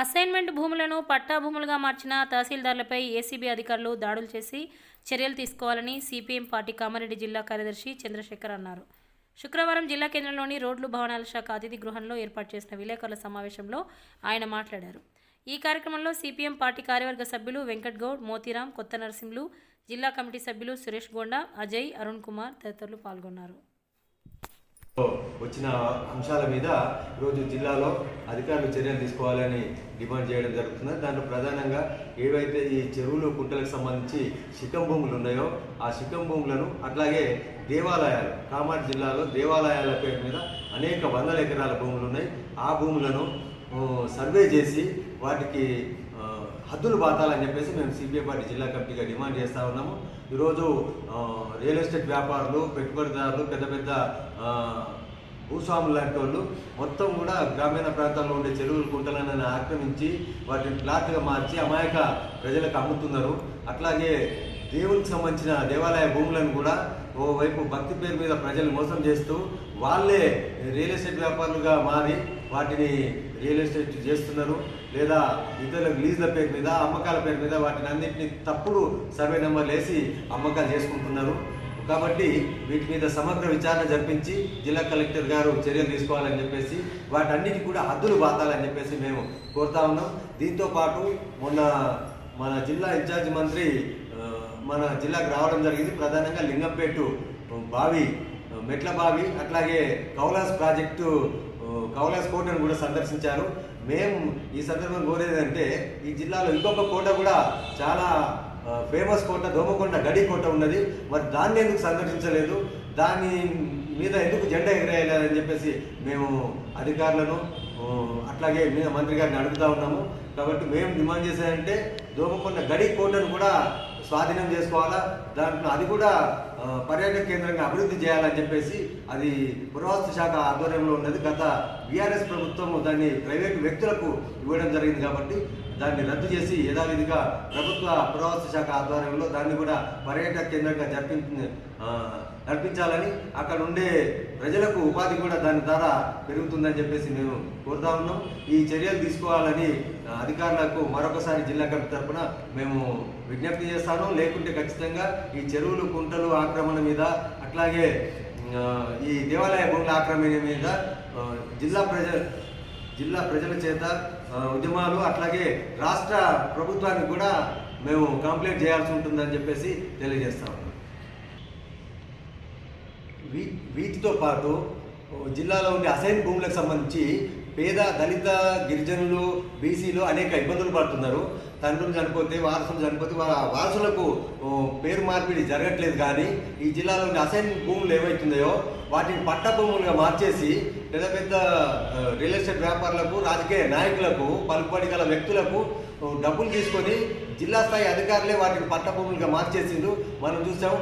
Assignment భూములను పట్టా భూములుగా మార్చిన తహసీల్దార్లపై ఏసీబీ అధికారులు దాడులు చేసి చర్యలు తీసుకోవాలని సిపిఎం పార్టీ కామారెడ్డి జిల్లా కార్యదర్శి చంద్రశేఖర్ అన్నారు. శుక్రవారం జిల్లా కేంద్రంలోని రోడ్లు భవనాల శాఖ అతిథి గృహంలో ఏర్పాటు చేసిన విలేకరుల సమావేశంలో ఆయన మాట్లాడారు. ఈ కార్యక్రమంలో సిపిఎం పార్టీ కార్యవర్గ సభ్యులు వెంకట్ గౌడ్ మోతీరాం కొత్త నరసింహులు జిల్లా కమిటీ సభ్యులు సురేష్ గోండా అజయ్ అరుణ్ కుమార్ తదితరులు పాల్గొన్నారు. వచ్చిన అంశాల మీద ఈరోజు జిల్లాలో అధికారులు చర్యలు తీసుకోవాలని డిమాండ్ చేయడం జరుగుతుంది. దాంట్లో ప్రధానంగా ఏవైతే ఈ చెరువులు కుంటలకు సంబంధించి శిఖం భూములు ఉన్నాయో ఆ శిఖం భూములను అట్లాగే దేవాలయాలు కామారెడ్డి జిల్లాలో దేవాలయాల పేరు మీద అనేక వందల ఎకరాల భూములు ఉన్నాయి. ఆ భూములను సర్వే చేసి వాటికి హద్దులు బాతాలని చెప్పేసి మేము సిపిఐ పార్టీ జిల్లా కమిటీగా డిమాండ్ చేస్తూ ఉన్నాము. ఈరోజు రియల్ ఎస్టేట్ వ్యాపారులు పెట్టుబడిదారులు పెద్ద పెద్ద భూస్వాములు లాంటి వాళ్ళు మొత్తం కూడా గ్రామీణ ప్రాంతాల్లో ఉండే చెరువులు కుంటలను ఆక్రమించి వాటిని ప్లాట్గా మార్చి అమాయక ప్రజలకు అమ్ముతున్నారు. అట్లాగే దేవునికి సంబంధించిన దేవాలయ భూములను కూడా ఓవైపు భక్తి పేరు మీద ప్రజలు మోసం చేస్తూ వాళ్ళే రియల్ ఎస్టేట్ వ్యాపారులుగా మారి వాటిని రియల్ ఎస్టేట్ చేస్తున్నారు లేదా ఇతరులకు లీజుల పేరు మీద అమ్మకాల పేరు మీద వాటిని అన్నింటినీ తప్పుడు సర్వే నెంబర్లు వేసి అమ్మకాలు చేసుకుంటున్నారు. కాబట్టి వీటి మీద సమగ్ర విచారణ జరిపించి జిల్లా కలెక్టర్ గారు చర్యలు తీసుకోవాలని చెప్పేసి వాటన్నిటి కూడా హద్దులు బాతాలని చెప్పేసి మేము కోరుతా ఉన్నాం. దీంతో పాటు మొన్న మన జిల్లా ఇన్ఛార్జి మంత్రి మన జిల్లాకు రావడం జరిగింది. ప్రధానంగా లింగంపేట బావి మెట్ల బావి అట్లాగే కౌలాస్ ప్రాజెక్టు కౌలాస్ కోటను కూడా సందర్శించారు. మేము ఈ సందర్భం కోరేదంటే ఈ జిల్లాలో ఇంకొక కోట కూడా చాలా ఫేమస్ కోట దోమకొండ గడి కోట ఉన్నది. మరి దాన్ని ఎందుకు సందర్శించలేదు? దాని మీద ఎందుకు జెండా ఎగరేయాలని చెప్పేసి మేము అధికారులను అట్లాగే మీద మంత్రి గారిని అడుగుతా ఉన్నాము. కాబట్టి మేము డిమాండ్ చేసేదంటే దోమకొండ గడి కోటను కూడా స్వాధీనం చేసుకోవాలా? దాంట్లో అది కూడా పర్యాటక కేంద్రంగా అభివృద్ధి చేయాలని చెప్పేసి అది పురావస్తు శాఖ ఆధ్వర్యంలో ఉన్నది. గత బీఆర్ఎస్ ప్రభుత్వం దాన్ని ప్రైవేటు వ్యక్తులకు ఇవ్వడం జరిగింది కాబట్టి దాన్ని రద్దు చేసి యథావిధిగా ప్రభుత్వ పురావస్తు శాఖ ఆధ్వర్యంలో దాన్ని కూడా పర్యాటక కేంద్రంగా జరిపి నడిపించాలని అక్కడ ఉండే ప్రజలకు ఉపాధి కూడా దాని ద్వారా పెరుగుతుందని చెప్పేసి మేము కోరుతా ఉన్నాం. ఈ చర్యలు తీసుకోవాలని అధికారులకు మరొకసారి జిల్లా కమిటీ తరఫున మేము విజ్ఞప్తి చేస్తాను. లేకుంటే ఖచ్చితంగా ఈ చెరువులు కుంటలు ఆక్రమణ మీద అట్లాగే ఈ దేవాలయ భూముల ఆక్రమణ మీద జిల్లా ప్రజ జిల్లా ప్రజల చేత ఉద్యమాలు అట్లాగే రాష్ట్ర ప్రభుత్వానికి కూడా మేము కంప్లైంట్ చేయాల్సి ఉంటుందని చెప్పేసి తెలియజేస్తా ఉన్నాం. వీ వీటితో పాటు జిల్లాలో ఉండే అసైన్ భూములకు సంబంధించి పేద దళిత గిరిజనులు బీసీలు అనేక ఇబ్బందులు పడుతున్నారు. తండ్రులు చనిపోతే వారసులు చనిపోతే వాళ్ళ వారసులకు పేరు మార్పిడి జరగట్లేదు కానీ ఈ జిల్లాలోని అసైన్ భూములు ఏమవుతుందో వాటిని పట్ట భూములుగా మార్చేసి పెద్ద పెద్ద రియల్ ఎస్టేట్ వ్యాపారులకు రాజకీయ నాయకులకు పలుకుబడి గల వ్యక్తులకు డబ్బులు తీసుకొని జిల్లా స్థాయి అధికారులే వాటిని పట్ట భూములుగా మార్చేసిండ్రు. మనం చూసాం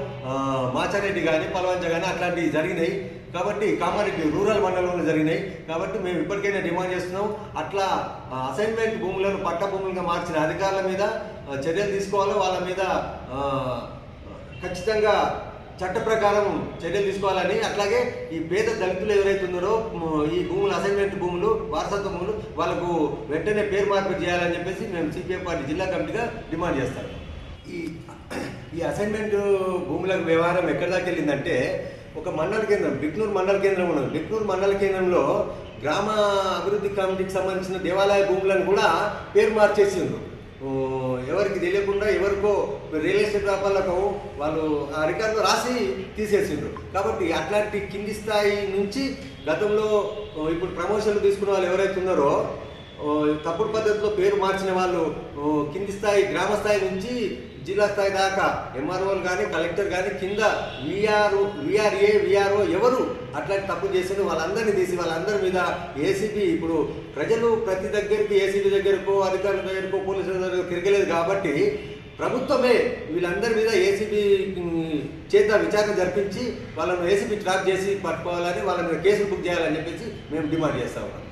మాచారెడ్డి కానీ పలవంచ కానీ అట్లాంటివి జరిగినాయి. కాబట్టి కామారెడ్డి రూరల్ మండలంలో జరిగినాయి. కాబట్టి మేము ఇప్పటికైనా డిమాండ్ చేస్తున్నాం. అట్లా అసైన్మెంట్ భూములను పట్ట భూములుగా మార్చిన అధికారుల మీద చర్యలు తీసుకోవాలి వాళ్ళ మీద ఖచ్చితంగా చట్ట ప్రకారం చర్యలు తీసుకోవాలని అట్లాగే ఈ పేద దళితులు ఎవరైతే ఉన్నారో ఈ భూములు అసైన్మెంట్ భూములు వారసత్వ భూములు వాళ్ళకు వెంటనే పేరు మార్పు చేయాలని చెప్పేసి మేము సిపిఐ పార్టీ జిల్లా కమిటీగా డిమాండ్ చేస్తాం. ఈ ఈ అసైన్మెంట్ భూములకు వ్యవహారం ఎక్కడి దాకా వెళ్ళిందంటే ఒక మండల కేంద్రం బిక్నూరు మండల కేంద్రం ఉన్నది. బిక్నూరు మండల కేంద్రంలో గ్రామ అభివృద్ధి కమిటీకి సంబంధించిన దేవాలయ భూములను కూడా పేరు మార్చేసిండ్రు. ఓ, ఎవరికి తెలియకుండా ఎవరికో రియల్ ఎస్టేట్ వ్యాపారులకు వాళ్ళు ఆ రికార్డులో రాసి తీసేసిండ్రు. కాబట్టి అట్లాంటి కింది స్థాయి నుంచి గతంలో ఇప్పుడు ప్రమోషన్లు తీసుకున్న వాళ్ళు ఎవరైతే ఉన్నారో తప్పుడు పద్ధతిలో పేరు మార్చిన వాళ్ళు కింది స్థాయి గ్రామ స్థాయి నుంచి జిల్లా స్థాయి దాకా ఎంఆర్ఓలు కానీ కలెక్టర్ కానీ కింద విఆర్ విఆర్ఏ విఆర్ఓ ఎవరు అట్లాంటి తప్పు చేసిన వాళ్ళందరినీ తీసి వాళ్ళందరి మీద ఏసీబీ ఇప్పుడు ప్రజలు ప్రతి దగ్గరికి ఏసీబీ దగ్గరకో అధికారుల దగ్గరకో పోలీసుల దగ్గరకు తిరగలేదు కాబట్టి ప్రభుత్వమే వీళ్ళందరి మీద ఏసీబీ చేత విచారణ జరిపించి వాళ్ళను ఏసీబీ ట్రాప్ చేసి పట్టుకోవాలని వాళ్ళ మీద కేసులు బుక్ చేయాలని చెప్పేసి మేము డిమాండ్ చేస్తా ఉన్నాం.